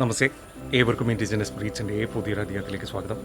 നമസ്തേ. ഏവർക്കും ഇൻഡിജിനസ് ബ്രീച്ചിന്റെ പുതിയൊരു അധ്യായത്തിലേക്ക് സ്വാഗതം.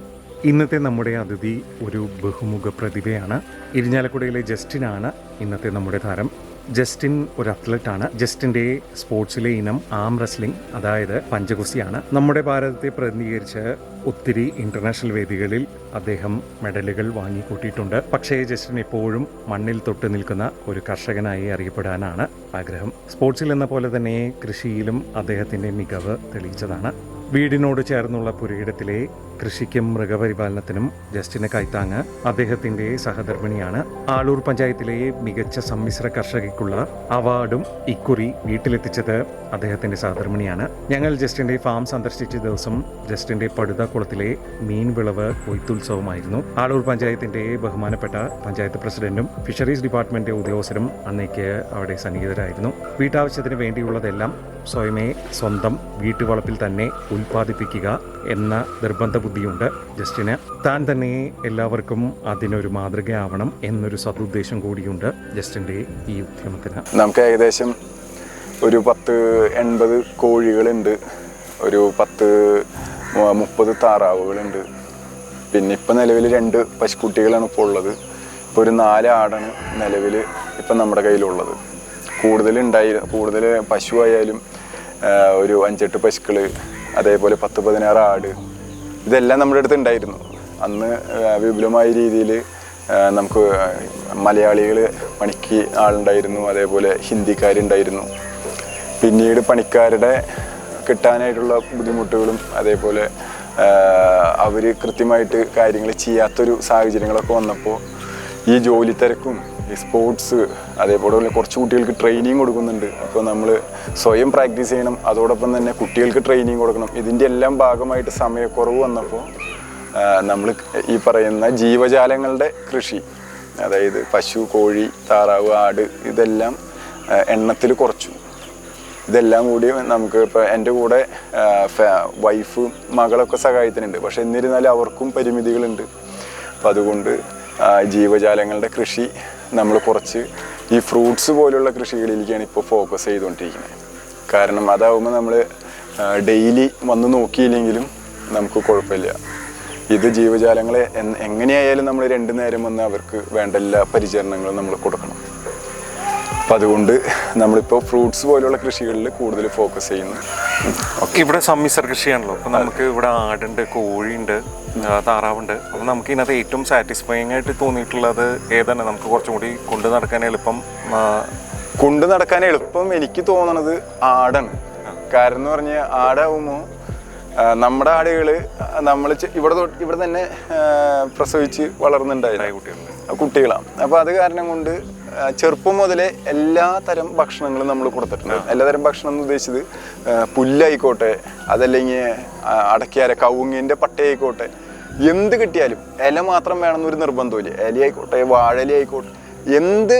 ഇന്നത്തെ നമ്മുടെ അതിഥി ഒരു ബഹുമുഖ പ്രതിഭയാണ്. ഇരിഞ്ഞാലക്കുടയിലെ ജസ്റ്റിനാണ് ഇന്നത്തെ നമ്മുടെ താരം. ജസ്റ്റിൻ ഒരു അത്ലറ്റ് ആണ് ജസ്റ്റിന്റെ സ്പോർട്സിലെ ഇനം ആം റെസ്ലിംഗ് അതായത് പഞ്ചകുസിയാണ്. നമ്മുടെ ഭാരതത്തെ പ്രതിനിധീകരിച്ച് ഒത്തിരി ഇന്റർനാഷണൽ വേദികളിൽ അദ്ദേഹം മെഡലുകൾ വാങ്ങിക്കൂട്ടിയിട്ടുണ്ട്. പക്ഷേ ജസ്റ്റിൻ എപ്പോഴും മണ്ണിൽ തൊട്ട് നിൽക്കുന്ന ഒരു കർഷകനായി അറിയപ്പെടാനാണ് ആഗ്രഹം. സ്പോർട്സിൽ എന്ന പോലെ തന്നെ കൃഷിയിലും അദ്ദേഹത്തിന്റെ മികവ് തെളിയിച്ചതാണ്. വീടിനോട് ചേർന്നുള്ള പുരയിടത്തിലെ കൃഷിക്കും മൃഗപരിപാലനത്തിനും ജസ്റ്റിന് കൈത്താങ്ങ് അദ്ദേഹത്തിന്റെ സഹധർമ്മിണിയാണ്. ആളൂർ പഞ്ചായത്തിലെ മികച്ച സമ്മിശ്ര കർഷകയ്ക്കുള്ള അവാർഡും ഇക്കുറി വീട്ടിലെത്തിച്ചത് അദ്ദേഹത്തിന്റെ സഹധർമ്മിണിയാണ്. ഞങ്ങൾ ജസ്റ്റിന്റെ ഫാം സന്ദർശിച്ച ദിവസം ജസ്റ്റിന്റെ പടുതാക്കുളത്തിലെ മീൻ വിളവ് കൊയ്ത്തുത്സവമായിരുന്നു. ആളൂർ പഞ്ചായത്തിന്റെ ബഹുമാനപ്പെട്ട പഞ്ചായത്ത് പ്രസിഡന്റും ഫിഷറീസ് ഡിപ്പാർട്ട്മെന്റ് ഉദ്യോഗസ്ഥരും അന്നേക്ക് അവിടെ സന്നിഹിതരായിരുന്നു. വീട്ടാവശ്യത്തിന് വേണ്ടിയുള്ളതെല്ലാം സ്വയമേ സ്വന്തം വീട്ടുവളപ്പിൽ തന്നെ ഉൽപ്പാദിപ്പിക്കുക എന്ന നിർബന്ധ ബുദ്ധിയുണ്ട് ജസ്റ്റിന്. താൻ തന്നെ എല്ലാവർക്കും അതിനൊരു മാതൃകയാവണം എന്നൊരു സതുദ്ദേശം കൂടിയുണ്ട് ജസ്റ്റിന്റെ ഈ ഉദ്യമത്തിന്. നമുക്ക് ഏകദേശം ഒരു പത്ത് എൺപത് കോഴികളുണ്ട്. ഒരു പത്ത് മുപ്പത് താറാവുകളുണ്ട്. പിന്നെ ഇപ്പം നിലവിൽ രണ്ട് പശുക്കുട്ടികളാണ് ഇപ്പോൾ ഉള്ളത്. ഇപ്പോൾ ഒരു നാല് ആടാണ് നിലവിൽ ഇപ്പം നമ്മുടെ കയ്യിലുള്ളത്. കൂടുതൽ ഉണ്ടായി കൂടുതൽ പശു ആയാലും ഒരു അഞ്ചെട്ട് പശുക്കൾ അതേപോലെ പത്ത് പതിനാറ് ആട് ഇതെല്ലാം നമ്മുടെ അടുത്ത് ഉണ്ടായിരുന്നു. അന്ന് വിപുലമായ രീതിയിൽ നമുക്ക് മലയാളികൾ പണിക്ക് ആളുണ്ടായിരുന്നു അതേപോലെ ഹിന്ദിക്കാരുണ്ടായിരുന്നു. പിന്നീട് പണിക്കാരുടെ കിട്ടാനായിട്ടുള്ള ബുദ്ധിമുട്ടുകളും അതേപോലെ അവർ കൃത്യമായിട്ട് കാര്യങ്ങൾ ചെയ്യാത്തൊരു സാഹചര്യങ്ങളൊക്കെ വന്നപ്പോൾ ഈ ജോലി തിരക്കും ഈ സ്പോർട്സ് അതേപോലെ കുറച്ച് കുട്ടികൾക്ക് ട്രെയിനിങ് കൊടുക്കുന്നുണ്ട്. അപ്പോൾ നമ്മൾ സ്വയം പ്രാക്ടീസ് ചെയ്യണം. അതോടൊപ്പം തന്നെ കുട്ടികൾക്ക് ട്രെയിനിങ് കൊടുക്കണം. ഇതിന്റെ എല്ലാം ഭാഗമായിട്ട് സമയക്കുറവ് വന്നപ്പോൾ നമ്മൾ ഈ പറയുന്ന ജീവജാലങ്ങളുടെ കൃഷി അതായത് പശു കോഴി താറാവ് ആട് ഇതെല്ലാം എണ്ണത്തിൽ കുറച്ചു. ഇതെല്ലാം കൂടി നമുക്ക് ഇപ്പോൾ എന്റെ കൂടെ വൈഫ് മകളൊക്കെ സഹായത്തിനുണ്ട്. പക്ഷെ എന്നിരുന്നാലും അവർക്കും പരിമിതികളുണ്ട്. അപ്പം അതുകൊണ്ട് ജീവജാലങ്ങളുടെ കൃഷി നമ്മൾ കുറച്ച് ഈ ഫ്രൂട്ട്സ് പോലുള്ള കൃഷികളിലേക്കാണ് ഇപ്പോൾ ഫോക്കസ് ചെയ്തുകൊണ്ടിരിക്കുന്നത്. കാരണം അതാവുമ്പോൾ നമ്മൾ ഡെയിലി വന്ന് നോക്കിയില്ലെങ്കിലും നമുക്ക് കുഴപ്പമില്ല. ഇത് ജീവജാലങ്ങളെ എങ്ങനെയായാലും നമ്മൾ രണ്ടു നേരം വന്ന് അവർക്ക് വേണ്ട എല്ലാ പരിചരണങ്ങളും നമ്മൾ കൊടുക്കണം. അപ്പം അതുകൊണ്ട് നമ്മളിപ്പോൾ ഫ്രൂട്ട്സ് പോലുള്ള കൃഷികളിൽ കൂടുതൽ ഫോക്കസ് ചെയ്യുന്നു. ഇവിടെ സമ്മിശ്ര കൃഷിയാണല്ലോ. അപ്പം നമുക്ക് ഇവിടെ ആടുണ്ട് കോഴിയുണ്ട് താറാവുണ്ട്. അപ്പം നമുക്ക് ഇതിനകത്ത് ഏറ്റവും സാറ്റിസ്ഫൈങ് ആയിട്ട് തോന്നിയിട്ടുള്ളത് ഏതാണ്? നമുക്ക് കുറച്ചും കൂടി കൊണ്ടു നടക്കാൻ എളുപ്പം കൊണ്ടു നടക്കാൻ എളുപ്പം എനിക്ക് തോന്നണത് ആടാണ്. കാരണം എന്ന് പറഞ്ഞാൽ ആടാവുമ്പോൾ നമ്മുടെ ആടുകൾ നമ്മൾ ഇവിടെ ഇവിടെ തന്നെ പ്രസവിച്ച് വളർന്നുണ്ടായിരുന്നു. കുട്ടികളാണ് അപ്പോൾ അത് കാരണം കൊണ്ട് ചെറുപ്പം മുതലേ എല്ലാ തരം ഭക്ഷണങ്ങളും നമ്മൾ കൊടുത്തിട്ടുണ്ട്. എല്ലാ തരം ഭക്ഷണം എന്ന് ഉദ്ദേശിച്ചത് പുല്ലായിക്കോട്ടെ അതല്ലെങ്കിൽ അടക്കിയാര കവുങ്ങിന്റെ പട്ടയായിക്കോട്ടെ എന്ത് കിട്ടിയാലും ഇല മാത്രം വേണമെന്നൊരു നിർബന്ധമില്ല ഇലയായിക്കോട്ടെ വാഴലി ആയിക്കോട്ടെ എന്ത്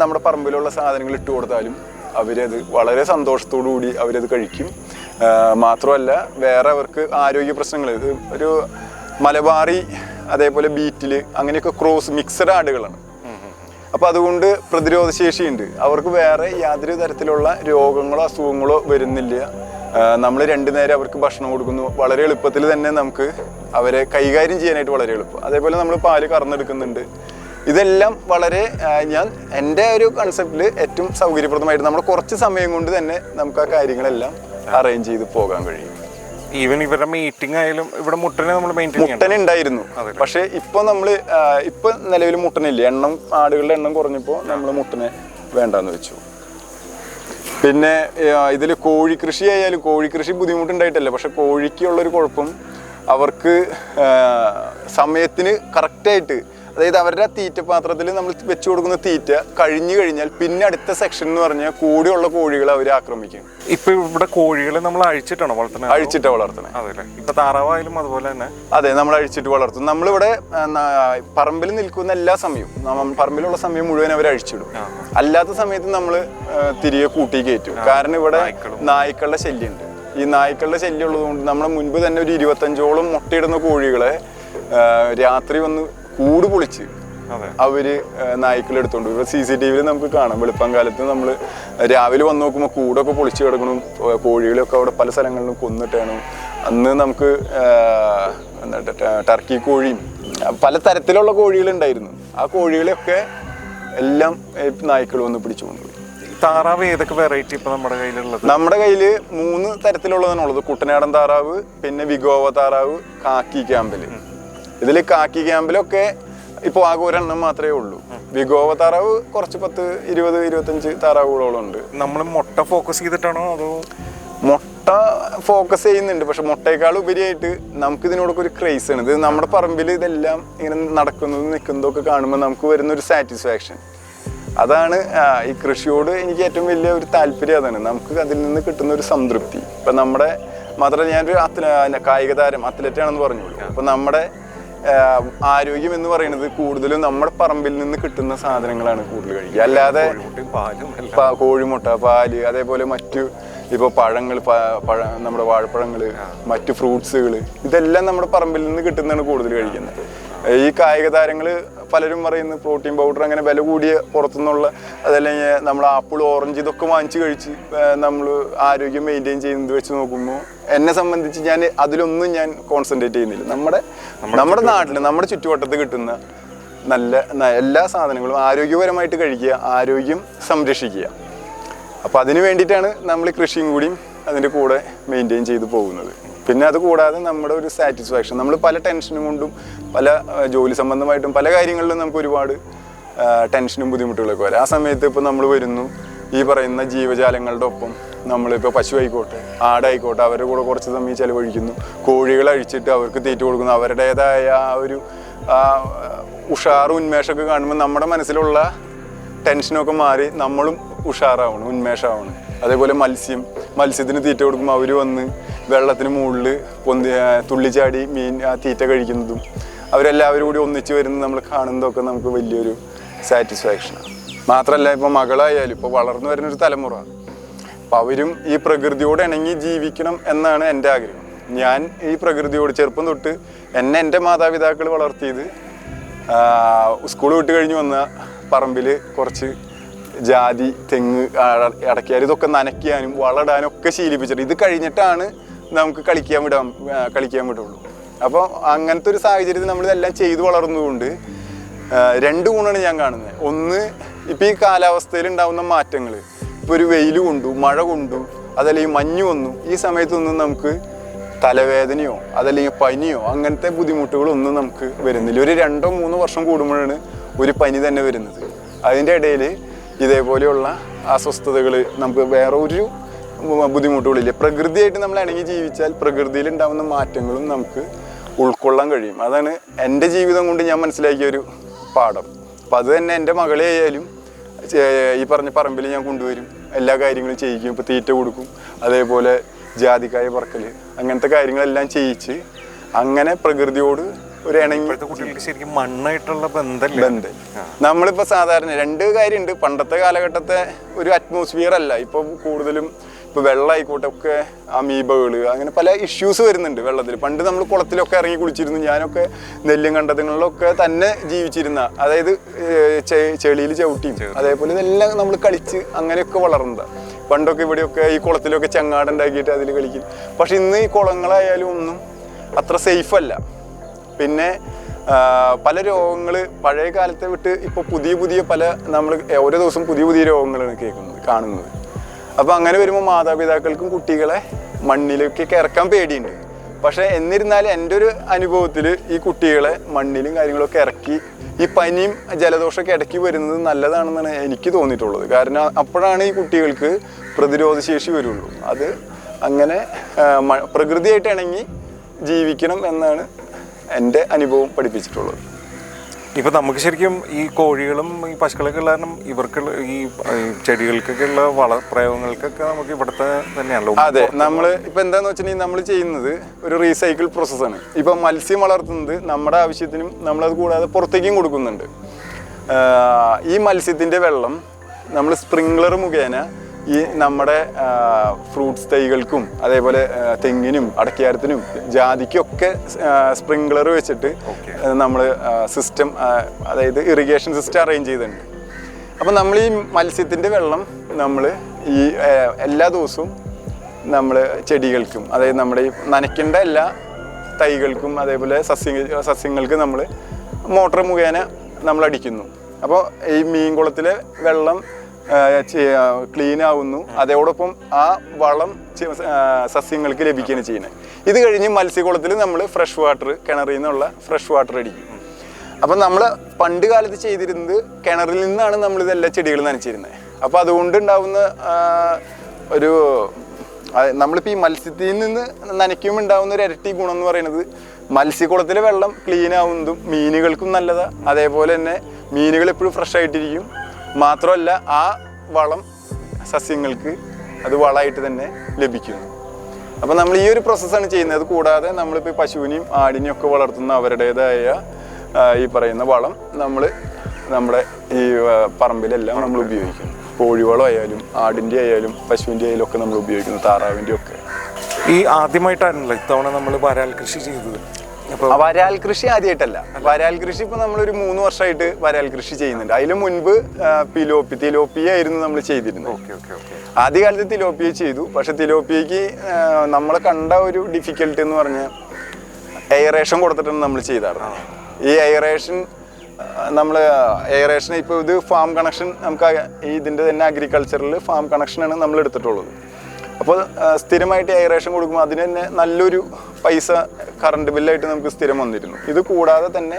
നമ്മുടെ പറമ്പിലുള്ള സാധനങ്ങൾ ഇട്ട് കൊടുത്താലും അവരത് വളരെ സന്തോഷത്തോടു കൂടി അവരത് കഴിക്കും. മാത്രമല്ല വേറെ അവർക്ക് ആരോഗ്യ പ്രശ്നങ്ങൾ ഒരു മലബാറി അതേപോലെ ബീറ്റിൽ അങ്ങനെയൊക്കെ ക്രോസ് മിക്സഡ് ആടുകളാണ്. അപ്പോൾ അതുകൊണ്ട് പ്രതിരോധ ശേഷിയുണ്ട്. അവർക്ക് വേറെ യാതൊരു തരത്തിലുള്ള രോഗങ്ങളോ അസുഖങ്ങളോ വരുന്നില്ല. നമ്മൾ രണ്ടു നേരം അവർക്ക് ഭക്ഷണം കൊടുക്കുന്നു. വളരെ എളുപ്പത്തിൽ തന്നെ നമുക്ക് അവരെ കൈകാര്യം ചെയ്യാനായിട്ട് വളരെ എളുപ്പം. അതേപോലെ നമ്മൾ പാൽ കറന്നെടുക്കുന്നുണ്ട്. ഇതെല്ലാം വളരെ ഞാൻ എന്റെ ഒരു കൺസെപ്റ്റിൽ ഏറ്റവും സൗകര്യപ്രദമായിട്ട് നമ്മൾ കുറച്ച് സമയം കൊണ്ട് തന്നെ നമുക്ക് ആ കാര്യങ്ങളെല്ലാം അറേഞ്ച് ചെയ്ത് പോകാൻ കഴിയും. ഈവൻ ഇവരുടെ മീറ്റിംഗ് ആയാലും ഇവിടെ മുട്ടനെ നമ്മൾ മെയിന്റെയിൻ മുട്ടൻ ഉണ്ടായിരുന്നു പക്ഷേ ഇപ്പൊ നമ്മൾ ആ, ഇപ്പൊ നിലവിൽ മുട്ടനില്ല? എണ്ണം ആടുകളുടെ എണ്ണം കുറഞ്ഞപ്പോ നമ്മൾ മുട്ടനെ വേണ്ടാന്ന് വെച്ചു. പിന്നെ ഇതിൽ കോഴി കൃഷി ആയാലും കോഴി കൃഷി ബുദ്ധിമുട്ടുണ്ടായിട്ടല്ല. പക്ഷെ കോഴിക്കുള്ളൊരു കുഴപ്പം അവർക്ക് സമയത്തിന് കറക്റ്റായിട്ട് അതായത് അവരുടെ ആ തീറ്റ പാത്രത്തിൽ നമ്മൾ വെച്ചു കൊടുക്കുന്ന തീറ്റ കഴിഞ്ഞു കഴിഞ്ഞാൽ പിന്നെ അടുത്ത സെക്ഷൻ എന്ന് പറഞ്ഞാൽ കൂടെയുള്ള കോഴികളെ അവർ ആക്രമിക്കും. ഇപ്പൊ ഇവിടെ കോഴികളെ നമ്മൾ അഴിച്ചിട്ടാണോ വളർത്തുന്നത്? അഴിച്ചിട്ടാ വളർത്തുന്നത് അതെ ഇപ്പൊ താറാവായാലും അതുപോലെ തന്നെ. അതെ നമ്മൾ അഴിച്ചിട്ട് വളർത്തും. നമ്മളിവിടെ പറമ്പിൽ നിൽക്കുന്ന എല്ലാ സമയവും പറമ്പിലുള്ള സമയം മുഴുവൻ അവർ അഴിച്ചിടും. അല്ലാത്ത സമയത്ത് നമ്മൾ തിരികെ കൂട്ടി കയറ്റും. കാരണം ഇവിടെ നായ്ക്കളും. നായ്ക്കളുടെ ശല്യമുണ്ട്. ഈ നായ്ക്കളുടെ ശല്യം ഉള്ളതുകൊണ്ട് നമ്മൾ മുൻപ് തന്നെ ഒരു ഇരുപത്തഞ്ചോളം മുട്ടയിടുന്ന കോഴികളെ രാത്രി വന്ന് കൂട് പൊളിച്ച് അവർ നായ്ക്കളെ എടുത്തോണ്ട് ഇപ്പൊ സി സി ടി വിയിൽ നമുക്ക് കാണാം. വെളുപ്പം കാലത്ത് നമ്മൾ രാവിലെ വന്ന് നോക്കുമ്പോൾ കൂടൊക്കെ പൊളിച്ചു കിടക്കണം കോഴികളൊക്കെ അവിടെ പല സ്ഥലങ്ങളിലും കൊന്നിട്ടാണ്. അന്ന് നമുക്ക് ടർക്കി കോഴിയും പല തരത്തിലുള്ള കോഴികളുണ്ടായിരുന്നു. ആ കോഴികളെയൊക്കെ എല്ലാം നായ്ക്കൾ വന്ന് പിടിച്ചു കൊണ്ടുപോയി താറാവ് ഏതൊക്കെ വെറൈറ്റി ഇപ്പൊ നമ്മുടെ കയ്യിലുള്ളത്? നമ്മുടെ കയ്യിൽ മൂന്ന് തരത്തിലുള്ളതാണുള്ളത്. കുട്ടനാടൻ താറാവ് പിന്നെ വിഗോവ താറാവ് കാക്കി ക്യാമ്പിൽ ഇതിൽ കാക്കി ക്യാമ്പിലൊക്കെ ഇപ്പോൾ ആകെ ഒരെണ്ണം മാത്രമേ ഉള്ളൂ. വിഗോവ താറാവ് കുറച്ച് പത്ത് ഇരുപത് ഇരുപത്തഞ്ച് താറാവുകളോളം ഉണ്ട് നമ്മൾ മുട്ട ഫോക്കസ് ചെയ്തിട്ടാണോ അതോ? മുട്ട ഫോക്കസ് ചെയ്യുന്നുണ്ട്. പക്ഷെ മുട്ടയേക്കാൾ ഉപരിയായിട്ട് നമുക്ക് ഇതിനോടൊക്കെ ഒരു ക്രേസ് ആണ്. ഇത് നമ്മുടെ പറമ്പിൽ ഇതെല്ലാം ഇങ്ങനെ നടക്കുന്നതും നിൽക്കുന്നതും ഒക്കെ കാണുമ്പോൾ നമുക്ക് വരുന്ന ഒരു സാറ്റിസ്ഫാക്ഷൻ അതാണ് ഈ കൃഷിയോട് എനിക്ക് ഏറ്റവും വലിയ ഒരു താല്പര്യം അതാണ്. നമുക്ക് അതിൽ നിന്ന് കിട്ടുന്ന ഒരു സംതൃപ്തി. ഇപ്പം നമ്മുടെ മാത്രമല്ല ഞാനൊരു അത്ല കായിക താരം അത്ലറ്റ് ആണെന്ന് പറഞ്ഞോളൂ അപ്പം നമ്മുടെ ആരോഗ്യം എന്ന് പറയുന്നത് കൂടുതലും നമ്മുടെ പറമ്പിൽ നിന്ന് കിട്ടുന്ന സാധനങ്ങളാണ് കൂടുതൽ കഴിക്കുക. അല്ലാതെ കോഴിമുട്ട പാൽ അതേപോലെ മറ്റു ഇപ്പോൾ പഴങ്ങൾ പഴ നമ്മുടെ വാഴപ്പഴങ്ങൾ മറ്റു ഫ്രൂട്ട്സുകൾ ഇതെല്ലാം നമ്മുടെ പറമ്പിൽ നിന്ന് കിട്ടുന്നതാണ് കൂടുതൽ കഴിക്കുന്നത്. ഈ കായിക താരങ്ങൾ പലരും പറയുന്നു പ്രോട്ടീൻ പൗഡർ അങ്ങനെ വില കൂടിയ പുറത്തുനിന്നുള്ള അതല്ലെങ്കിൽ നമ്മൾ ആപ്പിൾ ഓറഞ്ച് ഇതൊക്കെ വാങ്ങിച്ച് കഴിച്ച് നമ്മൾ ആരോഗ്യം മെയിന്റെയിൻ ചെയ്യുന്നത് വെച്ച് നോക്കുമ്പോൾ എന്നെ സംബന്ധിച്ച് ഞാൻ അതിലൊന്നും ഞാൻ കോൺസെൻട്രേറ്റ് ചെയ്യുന്നില്ല. നമ്മുടെ നമ്മുടെ നാട്ടിൽ നമ്മുടെ ചുറ്റുവട്ടത്ത് കിട്ടുന്ന നല്ല എല്ലാ സാധനങ്ങളും ആരോഗ്യപരമായിട്ട് കഴിക്കുക ആരോഗ്യം സംരക്ഷിക്കുക. അപ്പോൾ അതിന് വേണ്ടിയിട്ടാണ് നമ്മൾ കൃഷിയും കൂടിയും അതിന്റെ കൂടെ മെയിന്റെയിൻ ചെയ്തു പോകുന്നത്. പിന്നെ അത് കൂടാതെ നമ്മുടെ ഒരു സാറ്റിസ്ഫാക്ഷൻ നമ്മൾ പല ടെൻഷനും കൊണ്ടും പല ജോലി സംബന്ധമായിട്ടും പല കാര്യങ്ങളിലും നമുക്ക് ഒരുപാട് ടെൻഷനും ബുദ്ധിമുട്ടുകളൊക്കെ വരാം. ആ സമയത്ത് ഇപ്പോൾ നമ്മൾ വരുന്നു ഈ പറയുന്ന ജീവജാലങ്ങളുടെ ഒപ്പം നമ്മളിപ്പോൾ പശു ആയിക്കോട്ടെ ആടായിക്കോട്ടെ അവരുടെ കൂടെ കുറച്ച് സമയം ചിലവഴിക്കുന്നു. കോഴികളെ അഴിച്ചിട്ട് അവർക്ക് തീറ്റ കൊടുക്കുന്നു. അവരുടേതായ ആ ഒരു ഉഷാറ് ഉന്മേഷമൊക്കെ കാണുമ്പോൾ നമ്മുടെ മനസ്സിലുള്ള ടെൻഷനൊക്കെ മാറി നമ്മളും ഉഷാറാവണം ഉന്മേഷമാവണം അതേപോലെ മത്സ്യം. മത്സ്യത്തിന് തീറ്റ കൊടുക്കുമ്പോൾ അവർ വന്ന് വെള്ളത്തിന് മുകളിൽ പൊന്തി തുള്ളിച്ചാടി മീൻ ആ തീറ്റ കഴിക്കുന്നതും. അവരെല്ലാവരും കൂടി ഒന്നിച്ച് വരുന്നത് നമ്മൾ കാണുന്നതൊക്കെ നമുക്ക് വലിയൊരു സാറ്റിസ്ഫാക്ഷനാണ് മാത്രമല്ല ഇപ്പോൾ മകളായാലും ഇപ്പോൾ വളർന്നു വരുന്നൊരു തലമുറ. അപ്പം അവരും ഈ പ്രകൃതിയോട് ഇണങ്ങി ജീവിക്കണം എന്നാണ് എന്റെ ആഗ്രഹം. ഞാൻ ഈ പ്രകൃതിയോട് ചെറുപ്പം തൊട്ട് എന്നെ എന്റെ മാതാപിതാക്കൾ വളർത്തിയത് സ്കൂൾ വിട്ട് കഴിഞ്ഞ് വന്ന പറമ്പിൽ കുറച്ച് ജാതി തെങ്ങ് അടക്കിയാൽ ഇതൊക്കെ നനയ്ക്കാനും വളടാനും ഒക്കെ ശീലിപ്പിച്ചിട്ട് ഇത് കഴിഞ്ഞിട്ടാണ് നമുക്ക് കളിക്കാൻ വിടാൻ കളിക്കാൻ വിടുള്ളൂ. അപ്പോൾ അങ്ങനത്തെ ഒരു സാഹചര്യത്തിൽ നമ്മളിതെല്ലാം ചെയ്തു വളർന്നുകൊണ്ട് രണ്ട് ഗുണമാണ് ഞാൻ കാണുന്നത്. ഒന്ന് ഇപ്പം ഈ കാലാവസ്ഥയിൽ ഉണ്ടാകുന്ന മാറ്റങ്ങൾ ഇപ്പോൾ ഒരു വെയിൽ കൊണ്ടു മഴ കൊണ്ടു അതല്ലെങ്കിൽ മഞ്ഞ് വന്നു ഈ സമയത്തൊന്നും നമുക്ക് തലവേദനയോ അതല്ലെങ്കിൽ പനിയോ അങ്ങനത്തെ ബുദ്ധിമുട്ടുകളൊന്നും നമുക്ക് വരുന്നില്ല. ഒരു രണ്ടോ മൂന്നോ വർഷം കൂടുമ്പോഴാണ് ഒരു പനി തന്നെ വരുന്നത്. അതിന്റെ ഇടയിൽ ഇതേപോലെയുള്ള അസ്വസ്ഥതകൾ നമുക്ക് വേറെ ഒരു ബുദ്ധിമുട്ടുകളില്ല. പ്രകൃതിയായിട്ട് നമ്മൾ ഇണങ്ങി ജീവിച്ചാൽ പ്രകൃതിയിൽ ഉണ്ടാകുന്ന മാറ്റങ്ങളും നമുക്ക് ഉൾക്കൊള്ളാൻ കഴിയും. അതാണ് എന്റെ ജീവിതം കൊണ്ട് ഞാൻ മനസ്സിലാക്കിയ ഒരു പാഠം. അപ്പം അത് തന്നെ എന്റെ മകളെ ആയാലും ഈ പറഞ്ഞ പറമ്പിൽ ഞാൻ കൊണ്ടുവരും. എല്ലാ കാര്യങ്ങളും ചെയ്യിക്കും. ഇപ്പോൾ തീറ്റ കൊടുക്കും. അതേപോലെ ജാതിക്കായ പറക്കൽ അങ്ങനത്തെ കാര്യങ്ങളെല്ലാം ചെയ്യിച്ച് അങ്ങനെ പ്രകൃതിയോട് ഒരു കുട്ടികൾക്ക് ശരിക്കും മണ്ണായിട്ടുള്ള ബന്ധം. ബന്ധം നമ്മളിപ്പോൾ സാധാരണ രണ്ട് കാര്യമുണ്ട് പണ്ടത്തെ കാലഘട്ടത്തെ ഒരു അറ്റ്മോസ്ഫിയർ അല്ല. ഇപ്പൊ കൂടുതലും ഇപ്പോൾ വെള്ളമായിക്കോട്ടെ ഒക്കെ അമീബകൾ അങ്ങനെ പല ഇഷ്യൂസ് വരുന്നുണ്ട് വെള്ളത്തിൽ പണ്ട് നമ്മൾ കുളത്തിലൊക്കെ ഇറങ്ങി കുളിച്ചിരുന്നു. ഞാനൊക്കെ നെല്ലും കണ്ടതുങ്ങളിലൊക്കെ തന്നെ ജീവിച്ചിരുന്ന അതായത് ചെളിയിൽ ചവിട്ടിയും അതേപോലെ ഇതെല്ലാം നമ്മൾ കളിച്ച് അങ്ങനെയൊക്കെ വളർന്നതാണ് പണ്ടൊക്കെ ഇവിടെയൊക്കെ ഈ കുളത്തിലൊക്കെ ചങ്ങാടുണ്ടാക്കിയിട്ട് അതിൽ കളിക്കും. പക്ഷെ ഇന്ന് ഈ കുളങ്ങളായാലും ഒന്നും അത്ര സേഫ് അല്ല. പിന്നെ പല രോഗങ്ങൾ പഴയ കാലത്തെ വിട്ട് ഇപ്പോൾ പുതിയ പുതിയ പല നമ്മൾ ഓരോ ദിവസം പുതിയ പുതിയ രോഗങ്ങളാണ് കേൾക്കുന്നത് കാണുന്നത്. അപ്പോൾ അങ്ങനെ വരുമ്പോൾ മാതാപിതാക്കൾക്കും കുട്ടികളെ മണ്ണിലേക്കൊക്കെ ഇറക്കാൻ പേടിയുണ്ട്. പക്ഷേ എന്നിരുന്നാലും എന്റെ ഒരു അനുഭവത്തിൽ ഈ കുട്ടികളെ മണ്ണിലും കാര്യങ്ങളൊക്കെ ഇറക്കി ഈ പനിയും ജലദോഷമൊക്കെ ഇടയ്ക്ക് വരുന്നത് നല്ലതാണെന്നാണ് എനിക്ക് തോന്നിയിട്ടുള്ളത്. കാരണം അപ്പോഴാണ് ഈ കുട്ടികൾക്ക് പ്രതിരോധ ശേഷി വരുള്ളൂ. അത് അങ്ങനെ പ്രകൃതിയായിട്ട് ഇണങ്ങി ജീവിക്കണം എന്നാണ് എന്റെ അനുഭവം പഠിപ്പിച്ചിട്ടുള്ളത്. ഇപ്പം നമുക്ക് ശരിക്കും ഈ കോഴികളും ഈ പശുക്കളൊക്കെ ഉള്ള കാരണം ഇവർക്ക് ഈ ചെടികൾക്കൊക്കെ ഉള്ള വള പ്രയോഗങ്ങൾക്കൊക്കെ നമുക്ക് ഇവിടുത്തെ തന്നെയാണല്ലോ. അതെ നമ്മൾ ഇപ്പം എന്താന്ന് വെച്ചിട്ടുണ്ടെങ്കിൽ നമ്മൾ ചെയ്യുന്നത് ഒരു റീസൈക്കിൾ പ്രോസസ്സാണ് ഇപ്പം മത്സ്യം വളർത്തുന്നത് നമ്മുടെ ആവശ്യത്തിനും നമ്മളത് കൂടാതെ പുറത്തേക്കും കൊടുക്കുന്നുണ്ട്. ഈ മത്സ്യത്തിന്റെ വെള്ളം നമ്മൾ സ്പ്രിംഗ്ലർ മുഖേന ഈ നമ്മുടെ ഫ്രൂട്ട്സ് തൈകൾക്കും അതേപോലെ തെങ്ങിനും അടക്കിയാരത്തിനും ജാതിക്കൊക്കെ സ്പ്രിംഗ്ലർ സ്പ്രിങ്ക്ലർ വെച്ചിട്ട് നമ്മൾ സിസ്റ്റം അതായത് ഇറിഗേഷൻ സിസ്റ്റം അറേഞ്ച് ചെയ്തിട്ടുണ്ട്. അപ്പം നമ്മൾ ഈ മത്സ്യത്തിന്റെ വെള്ളം നമ്മൾ ഈ എല്ലാ ദിവസവും നമ്മൾ ചെടികൾക്കും അതായത് നമ്മുടെ ഈ നനയ്ക്കേണ്ട എല്ലാ തൈകൾക്കും അതേപോലെ സസ്യ സസ്യങ്ങൾക്ക് നമ്മൾ മോട്ടർ മുഖേന നമ്മൾ അടിക്കുന്നു അപ്പോൾ ഈ മീൻകുളത്തിലെ വെള്ളം ക്ലീൻ ആവുന്നു. അതോടൊപ്പം ആ വളം സസ്യങ്ങൾക്ക് ലഭിക്കുകയാണ് ചെയ്യുന്നത്. ഇത് കഴിഞ്ഞ് മത്സ്യകുളത്തിൽ നമ്മൾ ഫ്രഷ് വാട്ടർ കിണറിൽ നിന്നുള്ള ഫ്രഷ് വാട്ടർ അടിക്കും. അപ്പം നമ്മൾ പണ്ട് കാലത്ത് ചെയ്തിരുന്നത് കിണറിൽ നിന്നാണ് നമ്മൾ ഇതെല്ലാ ചെടികൾ നനച്ചിരുന്നത്. അപ്പോൾ അതുകൊണ്ട് ഉണ്ടാവുന്ന ഒരു നമ്മളിപ്പോൾ ഈ മത്സ്യത്തിൽ നിന്ന് നനയ്ക്കുമ്പോൾ ഉണ്ടാവുന്ന ഒരു ഇരട്ടി ഗുണം എന്ന് പറയുന്നത് മത്സ്യക്കുളത്തിലെ വെള്ളം ക്ലീൻ ആവുന്നതും മീനുകൾക്കും നല്ലതാണ് അതേപോലെ തന്നെ മീനുകൾ എപ്പോഴും ഫ്രഷ് ആയിട്ടിരിക്കും. മാത്രമല്ല ആ വളം സസ്യങ്ങൾക്ക് അത് വളമായിട്ട് തന്നെ ലഭിക്കുന്നു. അപ്പോൾ നമ്മൾ ഈ ഒരു പ്രോസസ്സാണ് ചെയ്യുന്നത് കൂടാതെ നമ്മളിപ്പോൾ പശുവിനെയും ആടിനെയും ഒക്കെ വളർത്തുന്ന അവരുടേതായ ഈ പറയുന്ന വളം നമ്മൾ നമ്മുടെ ഈ പറമ്പിലെല്ലാം നമ്മൾ ഉപയോഗിക്കുന്നു. കോഴിവളം ആയാലും ആടിന്റെ ആയാലും പശുവിന്റെ ആയാലും ഒക്കെ നമ്മൾ ഉപയോഗിക്കുന്നു താറാവിന്റെ ഒക്കെ. ഈ ആദ്യമായിട്ടാണല്ലോ ഇത്തവണ നമ്മൾ വരാൽ കൃഷി ചെയ്തത്. വരാൽ കൃഷി ആദ്യമായിട്ടല്ല വരാൽ കൃഷി ഇപ്പൊ നമ്മളൊരു മൂന്ന് വർഷമായിട്ട് വരാൽ കൃഷി ചെയ്യുന്നുണ്ട്. അതിന് മുൻപ് പിലോപ്പി തിലോപ്പിയ ആയിരുന്നു നമ്മൾ ചെയ്തിരുന്നത്. ആദ്യകാലത്ത് തിലോപ്പിയ ചെയ്തു. പക്ഷെ തിലോപ്പിയക്ക് നമ്മൾ കണ്ട ഒരു ഡിഫിക്കൽട്ടി എന്ന് പറഞ്ഞ എയറേഷൻ കൊടുത്തിട്ടാണ് നമ്മൾ ചെയ്തായിരുന്നു ഈ എയറേഷൻ നമ്മൾ എയറേഷൻ ഇപ്പോൾ ഇത് ഫാം കണക്ഷൻ നമുക്ക് ഇതിന്റെ ഇതിന്റെ തന്നെ അഗ്രികൾച്ചറിൽ ഫാം കണക്ഷൻ ആണ് നമ്മൾ എടുത്തിട്ടുള്ളത്. അപ്പോൾ സ്ഥിരമായിട്ട് എയറേഷൻ കൊടുക്കുമ്പോൾ അതിന് തന്നെ നല്ലൊരു പൈസ കറണ്ട് ബില്ലായിട്ട് നമുക്ക് സ്ഥിരം വന്നിരുന്നു. ഇത് കൂടാതെ തന്നെ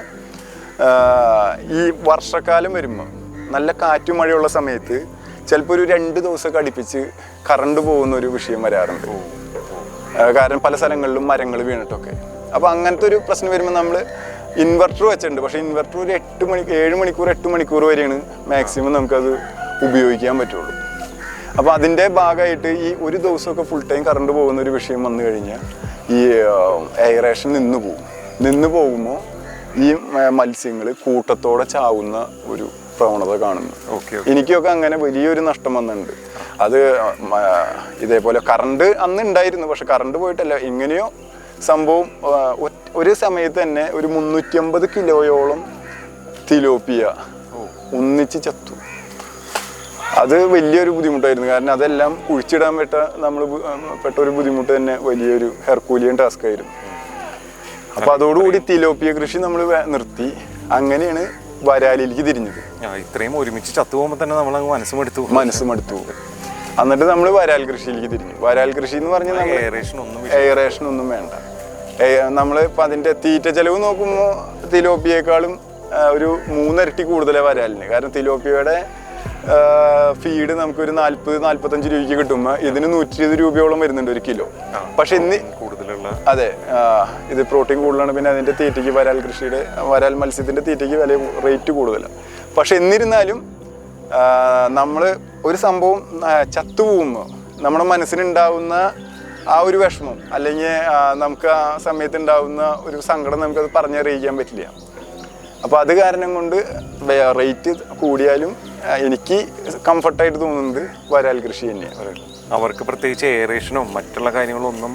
ഈ വർഷക്കാലം വരുമ്പോൾ നല്ല കാറ്റും മഴയുള്ള സമയത്ത് ചിലപ്പോൾ ഒരു രണ്ട് ദിവസമൊക്കെ അടുപ്പിച്ച് കറണ്ട് പോകുന്ന ഒരു വിഷയം വരാറുണ്ട്. കാരണം പല സ്ഥലങ്ങളിലും മരങ്ങൾ വീണിട്ടൊക്കെ. അപ്പോൾ അങ്ങനത്തെ ഒരു പ്രശ്നം വരുമ്പോൾ നമ്മൾ ഇൻവെർട്ടർ വെച്ചിട്ടുണ്ട്. പക്ഷേ ഇൻവെർട്ടർ ഒരു എട്ട് മണി ഏഴ് മണിക്കൂർ എട്ട് മണിക്കൂർ വരെയാണ് മാക്സിമം നമുക്കത് ഉപയോഗിക്കാൻ പറ്റുള്ളൂ. അപ്പോൾ അതിന്റെ ഭാഗമായിട്ട് ഈ ഒരു ദിവസമൊക്കെ ഫുൾ ടൈം കറണ്ട് പോകുന്ന ഒരു വിഷയം വന്നു കഴിഞ്ഞാൽ ഈ എയറേഷൻ നിന്ന് പോകും. നിന്ന് പോകുമ്പോൾ ഈ മത്സ്യങ്ങൾ കൂട്ടത്തോടെ ചാവുന്ന ഒരു പ്രവണത കാണുന്നു. ഓക്കെ എനിക്കൊക്കെ അങ്ങനെ വലിയൊരു നഷ്ടം വന്നിട്ടുണ്ട്. അത് ഇതേപോലെ കറണ്ട് അന്ന് ഉണ്ടായിരുന്നു. പക്ഷെ കറണ്ട് പോയിട്ടല്ല. ഇങ്ങനെയോ സംഭവം ഒരു സമയത്ത് തന്നെ ഒരു മുന്നൂറ്റി അമ്പത് കിലോയോളം തിലോപ്പിയ ഒന്നിച്ച് ചത്തു. അത് വലിയൊരു ബുദ്ധിമുട്ടായിരുന്നു. കാരണം അതെല്ലാം കുഴിച്ചിടാൻ പെട്ട നമ്മൾ പെട്ട ഒരു ബുദ്ധിമുട്ട് തന്നെ വലിയൊരു ഹെർക്കൂലിയൻ ടാസ്ക് ആയിരുന്നു. അപ്പൊ അതോടുകൂടി തിലോപ്പിയ കൃഷി നമ്മൾ നിർത്തി. അങ്ങനെയാണ് വരാലിലേക്ക് തിരിഞ്ഞത്. ഇത്രയും ഒരുമിച്ച് ചത്തു പോകുമ്പോൾ തന്നെ നമ്മൾ മനസ്സും എടുത്തു മനസ്സ് മടുത്തു എന്നിട്ട് നമ്മൾ വരാൽ കൃഷിയിലേക്ക് തിരിഞ്ഞു. വരാൽ കൃഷി എന്ന് പറഞ്ഞാൽ എയറേഷൻ ഒന്നും വേണ്ട. നമ്മൾ ഇപ്പം അതിന്റെ തീറ്റ ചെലവ് നോക്കുമ്പോൾ തിലോപ്പിയേക്കാളും ഒരു മൂന്നരട്ടി കൂടുതലേ വരാലിന്. കാരണം തിലോപ്പിയയുടെ ഫീഡ് നമുക്കൊരു നാല്പത് നാല്പത്തഞ്ച് രൂപയ്ക്ക് കിട്ടുമ്പോൾ ഇതിന് നൂറ്റി ഇരുപത് രൂപയോളം വരുന്നുണ്ട് ഒരു കിലോ. പക്ഷെ ഇന്ന് കൂടുതലുള്ള അതെ ഇത് പ്രോട്ടീൻ കൂടുതലാണ്. പിന്നെ അതിന്റെ തീറ്റയ്ക്ക് വരാൽ കൃഷിയുടെ വരാൽ മത്സ്യത്തിന്റെ തീറ്റയ്ക്ക് വില റേറ്റ് കൂടുതലാണ് പക്ഷെ എന്നിരുന്നാലും നമ്മൾ ഒരു സംഭവം ചത്തുപോകുമ്പോൾ നമ്മുടെ മനസ്സിനുണ്ടാവുന്ന ആ ഒരു വിഷമം അല്ലെങ്കിൽ നമുക്ക് ആ സമയത്ത് ഉണ്ടാവുന്ന ഒരു സങ്കടം നമുക്കത് പറഞ്ഞറിയിക്കാൻ പറ്റില്ല. അപ്പോൾ അത് കാരണം കൊണ്ട് റേറ്റ് കൂടിയാലും എനിക്ക് കംഫർട്ടായിട്ട് തോന്നുന്നത് വരാൽ കൃഷി തന്നെയാണ്. അവർക്ക് പ്രത്യേകിച്ച് എയറേഷനോ മറ്റുള്ള കാര്യങ്ങളോ ഒന്നും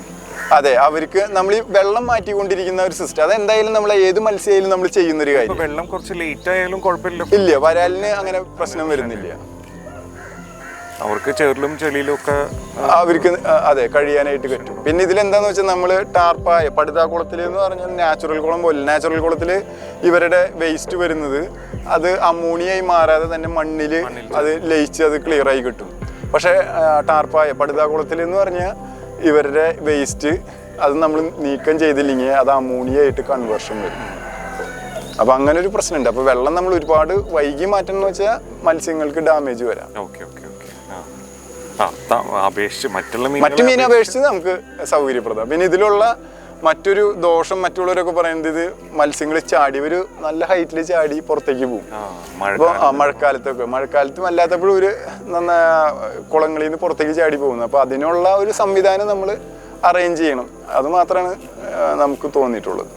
അതെ അവർക്ക് നമ്മൾ ഈ വെള്ളം മാറ്റിക്കൊണ്ടിരിക്കുന്ന ഒരു സിസ്റ്റം അതെന്തായാലും നമ്മൾ ഏത് മത്സ്യമായാലും നമ്മൾ ചെയ്യുന്ന ഒരു കാര്യം. വെള്ളം കുറച്ച് ലേറ്റ് ആയാലും കുഴപ്പമില്ല. ഇല്ല വരാലിന് അങ്ങനെ പ്രശ്നം വരുന്നില്ല. അവർക്ക് ചെറിലും ചെളിയിലും ഒക്കെ അവർക്ക് അതെ കഴിയാനായിട്ട് പറ്റും. പിന്നെ ഇതിലെന്താന്ന് വെച്ചാൽ നമ്മൾ ടാർപ്പായ പടുതാ കുളത്തിൽ എന്ന് പറഞ്ഞാൽ നാച്ചുറൽ കുളം പോലെ നാച്ചുറൽ കുളത്തിൽ ഇവരുടെ വേസ്റ്റ് വരുന്നത് അത് അമോണിയായി മാറാതെ തന്നെ മണ്ണിൽ അത് ലയിച്ച് അത് ക്ലിയർ ആയി കിട്ടും. പക്ഷേ ടാർപ്പായ പടുതാ കുളത്തിൽ എന്ന് പറഞ്ഞാൽ ഇവരുടെ വേസ്റ്റ് അത് നമ്മൾ നീക്കം ചെയ്തില്ലെങ്കിൽ അത് അമോണിയായിട്ട് കൺവേർഷൻ വരും. അപ്പൊ അങ്ങനെ ഒരു പ്രശ്നമുണ്ട് അപ്പൊ വെള്ളം നമ്മൾ ഒരുപാട് വൈകി മാറ്റം എന്ന് വെച്ചാൽ മത്സ്യങ്ങൾക്ക് ഡാമേജ് വരാം. ഓക്കെ ഓക്കെ അപേക്ഷിച്ച് മറ്റുള്ള മറ്റു മീനെ അപേക്ഷിച്ച് നമുക്ക് സൗകര്യപ്രദം പിന്നെ ഇതിലുള്ള മറ്റൊരു ദോഷം മറ്റുള്ളവരൊക്കെ പറയുന്നത് ഇത് മത്സ്യങ്ങൾ ചാടി ഒരു നല്ല ഹൈറ്റിൽ ചാടി പുറത്തേക്ക് പോകും. അപ്പോൾ മഴക്കാലത്തൊക്കെ. മഴക്കാലത്തും അല്ലാത്തപ്പോഴും ഒരു നന്ന കുളങ്ങളിൽ നിന്ന് പുറത്തേക്ക് ചാടി പോകുന്നത്. അപ്പോൾ അതിനുള്ള ഒരു സംവിധാനം നമ്മൾ അറേഞ്ച് ചെയ്യണം. അത് മാത്രമാണ് നമുക്ക് തോന്നിയിട്ടുള്ളത്.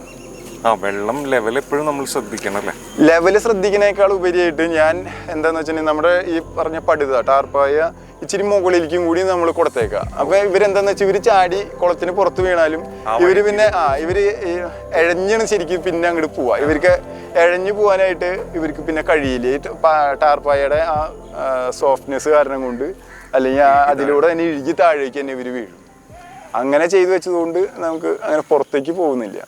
ആ വെള്ളം ലെവൽ എപ്പോഴും നമ്മൾ ശ്രദ്ധിക്കണം അല്ലേ? ലെവൽ ശ്രദ്ധിക്കുന്നതിനേക്കാൾ ഉപരിയായിട്ട് ഞാൻ എന്താന്ന് വെച്ചിട്ടുണ്ടെങ്കിൽ നമ്മുടെ ഈ പറഞ്ഞ പടുത ടാർപ്പായ ഇച്ചിരി മുകളിലേക്കും കൂടി നമ്മൾ കൊടുത്തേക്കാം. അപ്പൊ ഇവരെന്താന്ന് വെച്ചാൽ ഇവർ ചാടി കുളത്തിന് പുറത്ത് വീണാലും ഇവർ പിന്നെ ആ ഇവർ എഴഞ്ഞാണ് ശരിക്കും പിന്നെ അങ്ങോട്ട് പോവാ. ഇവർക്ക് എഴഞ്ഞു പോവാനായിട്ട് ഇവർക്ക് പിന്നെ കഴിയില്ല. ടാർപ്പായയുടെ ആ സോഫ്റ്റ്നെസ് കാരണം കൊണ്ട് അല്ലെങ്കിൽ അതിലൂടെ തന്നെ ഇഴുകി താഴേക്ക് തന്നെ ഇവർ വീഴും. അങ്ങനെ ചെയ്തു വെച്ചതുകൊണ്ട് നമുക്ക് അങ്ങനെ പുറത്തേക്ക് പോകുന്നില്ല.